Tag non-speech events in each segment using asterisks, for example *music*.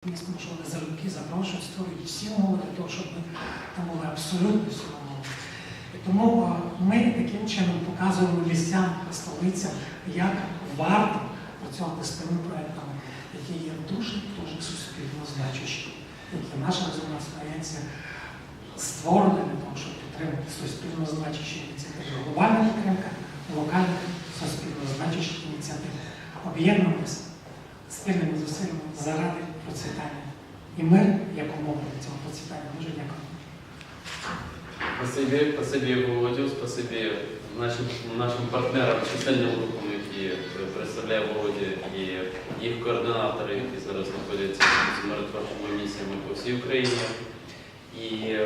Що вони залюбки запрошують, створюють всі умови для того, щоб ми там були абсолютно всі умови. Тому е, ми таким чином показуємо місцям, столицям, як варто працювати з тими проектами, які є дуже-дуже суспільно значущі, які наша резонансна агенція створена для того, щоб підтримати суспільно значущі ініціативи. Глобальна підтримка локальних суспільно значущих ініціатив. Об'єднуємося спільними процвітання. І ми, як умова для цього процвітання, дуже дякую. Спасибі, спасибі Володю, спасибі нашим, нашим партнерам, чисельним групам, які представляє Володі, і їх координатори, які зараз знаходяться з миротворчими місіями по всій Україні. І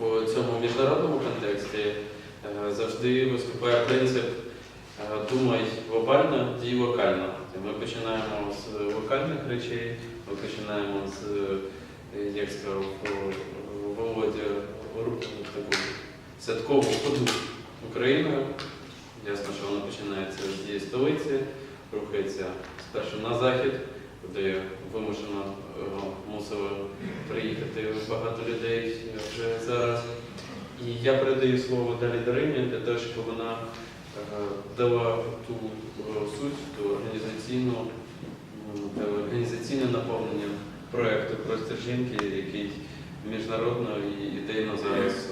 в цьому міжнародному контексті е, завжди виступає принцип е, думай глобально, дій локально. Ми починаємо з локальних речей, ми починаємо з, як сказав Володя, таку святкову ходу Україною. Ясно, що вона починається з дії столиці, рухається спершу на захід, куди вимушено е, мусило приїхати багато людей вже зараз. І я передаю слово далі Дарині для того, щоб вона е, дала ту е, суть, ту організаційну, організаційне наповнення проєкту Простір жінки, який міжнародно і ідейно зараз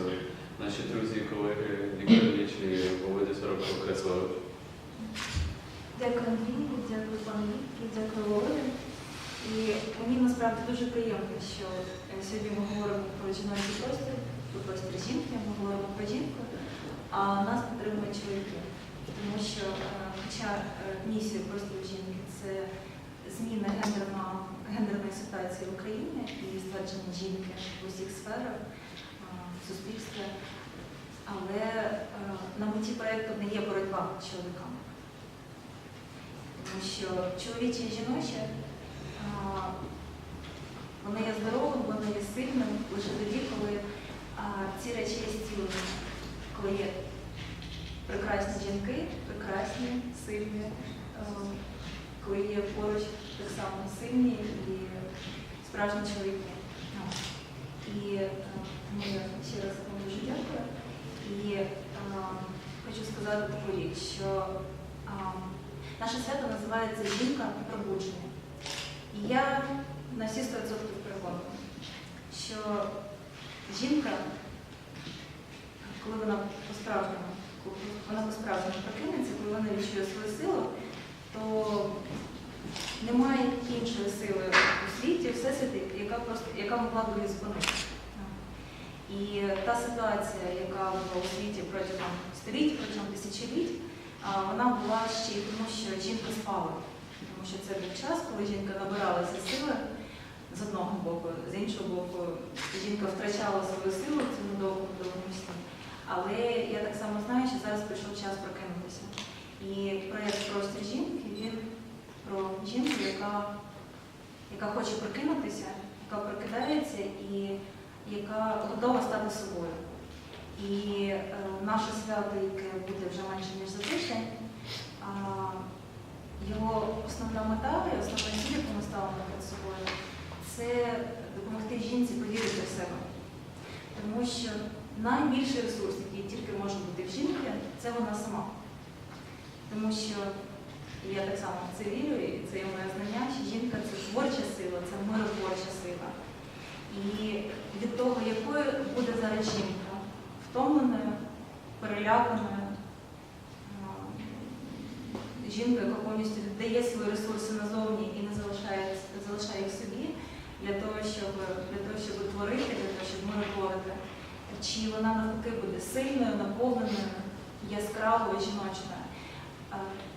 наші друзі і колеги Вікторович і Володя Сорока окреслили. Дякую, Андрій, дякую пану Вітки, дякую Володі. І мені насправді дуже приємно, що е, сьогодні ми говоримо про жіночий простір, про простір жінки, ми говоримо про жінку, а нас підтримують чоловіки. Тому що, е, хоча е, місія простору жінки це зміна гендерна- гендерної ситуації в Україні і ствердження жінки в усіх сферах е, суспільства, але е, на меті проєкту не є боротьба з чоловіками. Тому що чоловіче і жіноче, а, воно є здоровим, воно є сильним лише тоді, коли ці речі є зцілені. Коли є прекрасні жінки, прекрасні, сильні, а, коли є поруч так само сильні і справжні чоловіки. І а, тому я ще раз вам дуже дякую. І а, хочу сказати таку річ, що а, Наше свято називається Жінка пробудження. І я на всі 100% переконана, що жінка, коли вона по-справжньому, вона по-справжньому прокинеться, коли вона відчує свою силу, то немає іншої сили у світі, всесвіті, яка просто яка могла б зупинити. І та ситуація, яка була у світі протягом століть, протягом тисячоліть, вона була ще й тому, що жінка спала. Тому що це був час, коли жінка набиралася сили з одного боку, з іншого боку, жінка втрачала свою силу в цьому довгому довгому сні. Але я так само знаю, що зараз прийшов час прокинутися. І проєкт Простір жінки він про жінку, яка, яка хоче прокинутися, яка прокидається і яка готова стати собою. І е, наше свято, яке буде вже менше ніж за тиждень, його основна мета і основна ціль, яку ми ставимо перед собою, це допомогти жінці повірити в себе. Тому що найбільший ресурс, який тільки може бути в жінки, це вона сама. Тому що я так само в це вірю, і це є моє знання, що жінка це творча сила, це миротворча сила. І від того, якою буде зараз жінка, втомленою, переляканою, жінка, яка повністю віддає свої ресурси назовні і не залишає, залишає їх собі для того, щоб, для того, щоб творити, для того, щоб миротворити. Чи вона навпаки буде сильною, наповненою, яскравою, жіночною.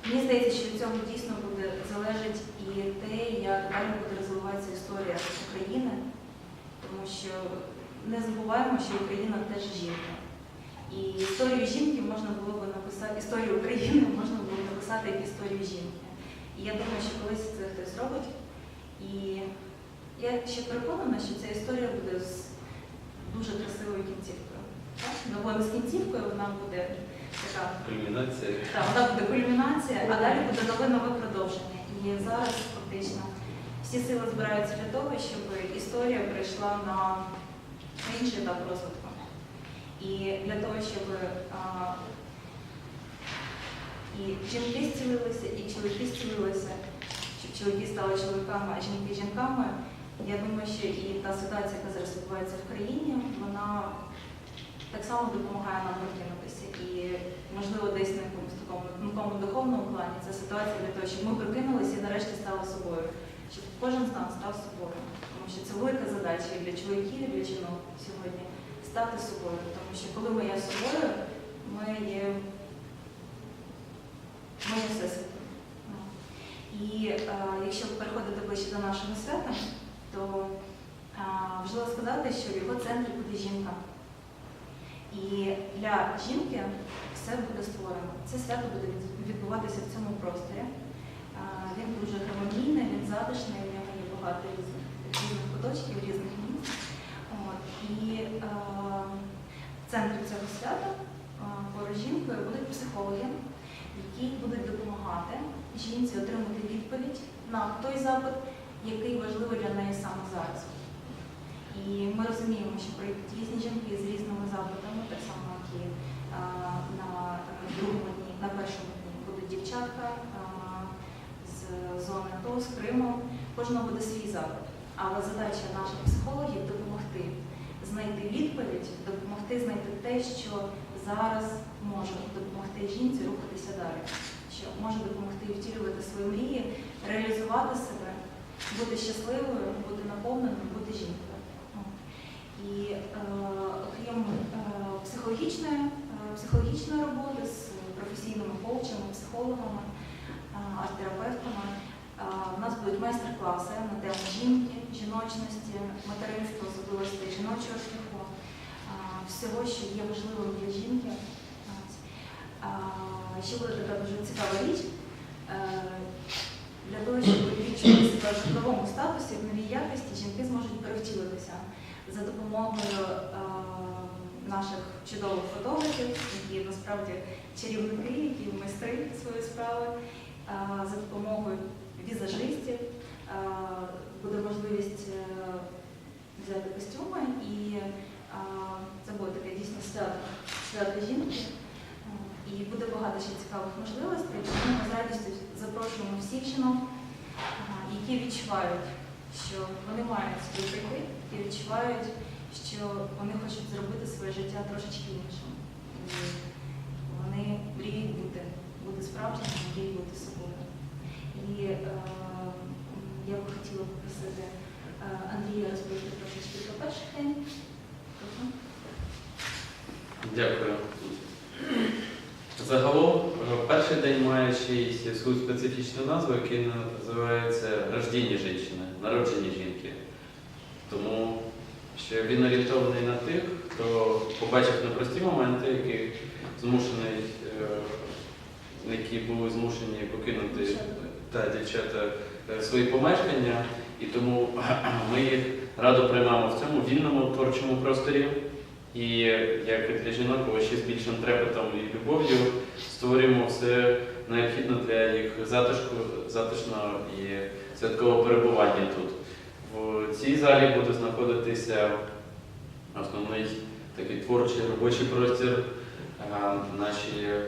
Мені здається, що від цього дійсно буде залежить і те, як далі буде розвиватися історія України, тому що не забуваємо, що Україна теж жінка. І історію жінки можна було б написати, історію України *laughs* можна було б написати як історію жінки. І я думаю, що колись це хтось робить. І я ще переконана, що ця історія буде з дуже красивою кінцівкою. Так? Бо з кінцівкою вона буде така Кульмінація. так, вона буде кульмінація, а далі буде нове нове продовження. І зараз фактично всі сили збираються для того, щоб історія прийшла на інший етап розвитку. І для того, щоб а, і жінки зцілилися, і чоловіки зцілилися, щоб чоловіки стали чоловіками, а жінки жінками. Я думаю, що і та ситуація, яка зараз відбувається в країні, вона так само допомагає нам прокинутися. І, можливо, десь на якомусь такому тонкому духовному плані це ситуація для того, щоб ми прокинулися і нарешті стали собою, щоб нас став собою. Тому що це велика задача і для чоловіків, і для жінок сьогодні стати собою. Тому що коли ми є собою, ми є, ми є всесвітом. І е, якщо переходити ближче до нашого свята, то е, важливо сказати, що в його центрі буде жінка. І для жінки все буде створено. Це свято буде відбуватися в цьому просторі. Е, Він дуже гармонійний, він затишний, багато різних, різних куточків, різних місць. І е, в центрі цього свята е, поруч жінкою будуть психологи, які будуть допомагати жінці отримати відповідь на той запит, який важливий для неї саме зараз. І ми розуміємо, що прийдуть різні жінки з різними запитами, так само, як і е, на другому дні, на першому дні будуть дівчатка з зони АТО, з Криму. Кожного буде свій запит. Але задача наших психологів допомогти знайти відповідь, допомогти знайти те, що зараз може допомогти жінці рухатися далі, що може допомогти втілювати свої мрії, реалізувати себе, бути щасливою, бути наповненою, бути жінкою. І е, окрім е, психологічної, е, психологічної роботи з професійними коучами, психологами, е, арт-терапевтами, будуть майстер-класи на тему жінки, жіночності, материнства, особливостей жіночого шляху, всього, що є важливим для жінки. Ще буде така дуже цікава річ. Для того, щоб відчути себе в новому статусі, в новій якості, жінки зможуть перевтілитися за допомогою наших чудових фотографів, які насправді чарівники, які майстри своєї справи, за допомогою візажистів. Е, Буде можливість е, взяти костюми і е, це буде таке дійсно свято, жінки. І буде багато ще цікавих можливостей. Тому ми з радістю запрошуємо всіх жінок, які відчувають, що вони мають сюди прийти і відчувають, що вони хочуть зробити своє життя трошечки іншим. Вони мріють бути, бути справжніми, мріють бути собою. І е, я б хотіла попросити е, Андрія розповісти про перший день. Дякую. Загалом, е, перший день має ще й свою специфічну назву, яка називається Рождіння жінки, народження жінки. Тому що він орієнтований на тих, хто побачив непрості моменти, які змушений, які були змушені покинути та дівчата е, свої помешкання, і тому ми їх радо приймаємо в цьому вільному творчому просторі. І як для жінок, ще з більшим трепетом і любов'ю створюємо все необхідне для їх затишку, затишного і святкового перебування тут. В цій залі буде знаходитися основний такий творчий робочий простір. Наші е,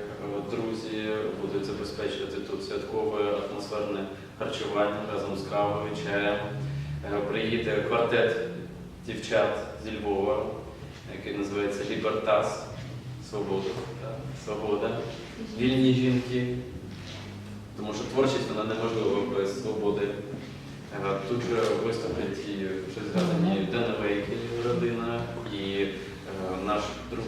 друзі будуть забезпечувати тут святкове атмосферне харчування разом з кавою, чаєм. Е, Приїде квартет дівчат зі Львова, який називається Лібертас. Свобода. Свобода. Вільні жінки. Тому що творчість вона неможлива без свободи. Е, Тут же виступлять і вже згадані Дена Вейкель, родина, і наш друг,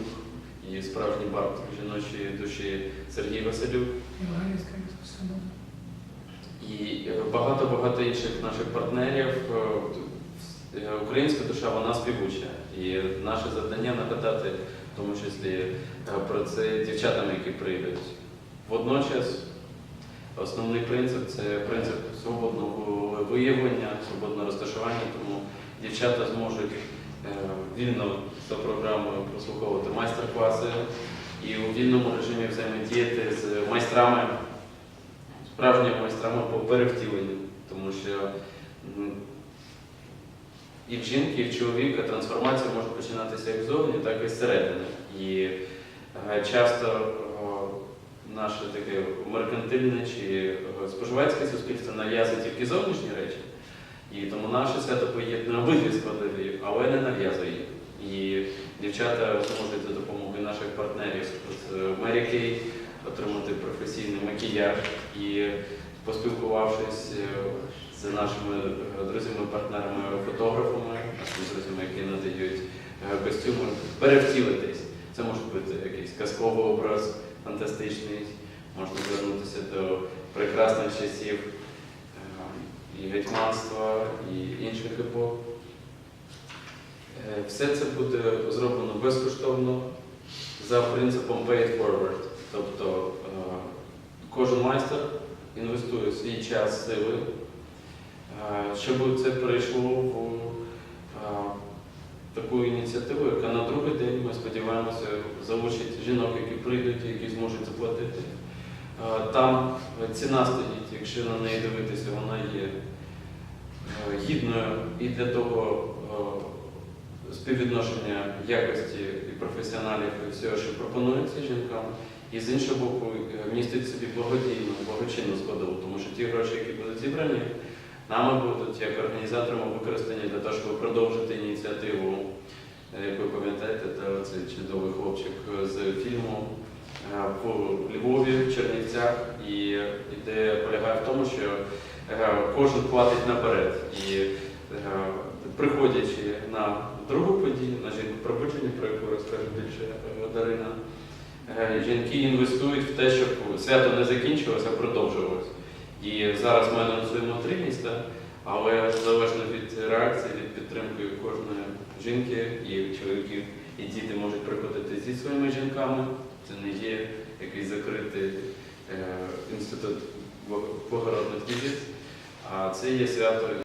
і справжній бард жіночої душі Сергій Василюк. І багато-багато інших наших партнерів. Е, Українська душа вона співуча. І наше завдання нагадати, в тому числі е, про це дівчатам, які прийдуть. Водночас основний принцип це принцип свободного виявлення, свободного розташування, тому дівчата зможуть вільно за програмою прослуховувати майстер-класи і у вільному режимі взаємодіяти з майстрами справжніми майстрами по перевтіленню, тому що і в жінки, і в чоловіка трансформація може починатися як ззовні, так і зсередини. І е, часто наше таке меркантильне чи е, споживацьке суспільство нав'язує тільки зовнішні речі. І тому наше свято поєднує обидві складові, але не нав'язує їх. І дівчата зможуть за допомогою наших партнерів з Kay отримати професійний макіяж і поспілкувавшись е, з нашими е, друзями-партнерами, фотографами, нашими друзями, які надають е, костюми, перевтілитись. Це може бути якийсь казковий образ, фантастичний, можна звернутися до прекрасних часів і гетьманства, і інших епох. Е, Все це буде зроблено безкоштовно за принципом pay it forward. Тобто е, кожен майстер інвестує свій час, сили, е, щоб це перейшло в таку ініціативу, яка на другий день, ми сподіваємося, залучить жінок, які прийдуть, які зможуть заплатити. Там ціна стоїть, якщо на неї дивитися, вона є е, гідною і для того е, співвідношення якості і професіоналів і всього, що пропонується жінкам. І з іншого боку, е, містить собі благодійну, благочинну складову, тому що ті гроші, які будуть зібрані, нами будуть як організаторами використані для того, щоб продовжити ініціативу, як ви пам'ятаєте, та чудовий хлопчик з фільму е, по Львові, в Чернівцях. І ідея полягає в тому, що е, кожен платить наперед. І е, приходячи на другу подію, на жінку пробудження, про яку розкаже більше Дарина, жінки інвестують в те, щоб свято не закінчилося, а продовжувалося. І зараз ми анонсуємо три міста, але залежно від реакції, від підтримки кожної жінки і чоловіків, і діти можуть приходити зі своїми жінками. Це не є якийсь закритий е, інститут погородних дітей, а це є свято